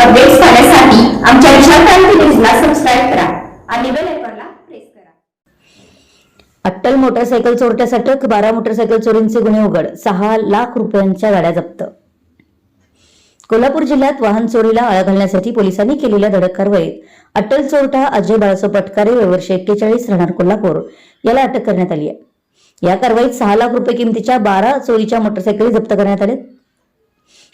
Updates पाहण्यासाठी आमच्या न्यूजला सबस्क्राईब करा. आणि बेल आयकॉनला अट्टल मोटरसायकल चोरट्यास अटक बारा मोटरसायकल चोरींचे गुन्हे उघड सहा लाख रुपयांच्या गाड्या जप्त. कोल्हापूर जिल्ह्यात वाहन चोरीला आळा घालण्यासाठी पोलिसांनी केलेल्या धडक कारवाईत अटल चोरटा अजय बाळासो पटकारे वर्ष एक्केचाळीस राहणार कोल्हापूर याला अटक करण्यात आली आहे. या कारवाईत सहा लाख रुपये किमतीच्या बारा चोरीच्या मोटरसायकली जप्त करण्यात आल्या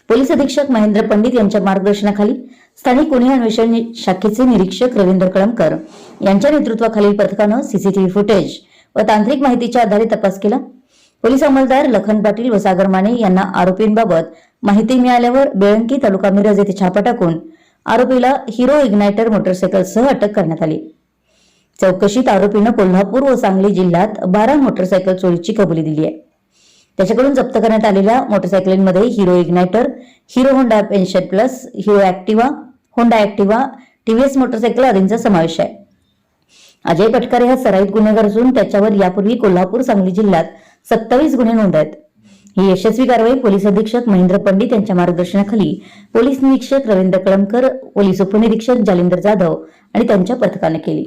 पोलीस अधीक्षक महेंद्र पंडित यांच्या मार्गदर्शनाखाली स्थानिक गुन्हे अन्वेषण शाखेचे निरीक्षक रवींद्र कळमकर यांच्या नेतृत्वाखालील पथकानं सीसीटीव्ही फुटेज व तांत्रिक माहितीच्या आधारे तपास केला. पोलीस अंमलदार लखन पाटील व सागर माने यांना आरोपींबाबत माहिती मिळाल्यावर बेळंकी तालुका मिरज येथे छापा टाकून आरोपीला हिरो इग्नायटर मोटरसायकलसह अटक करण्यात आली. चौकशीत आरोपीनं कोल्हापूर व सांगली जिल्ह्यात बारा मोटरसायकल चोरीची कबुली दिली आहे. त्याच्याकडून जप्त करण्यात आलेल्या मोटरसायकलींमध्ये Hero Ignitor Hero Honda Passion Plus Hero Activa Honda Activa TVS motorcycle आदींचा समावेश आहे. अजय पटकारे हा सराईत गुन्हेगार असून त्याच्यावर यापूर्वी कोल्हापूर सांगली जिल्ह्यात सत्तावीस गुन्हे नोंद आहेत. ही यशस्वी कारवाई पोलीस अधीक्षक महेंद्र पंडित यांच्या मार्गदर्शनाखाली पोलीस निरीक्षक रवींद्र कळमकर पोलीस उपनिरीक्षक जालिंदर जाधव आणि त्यांच्या पथकाने केली.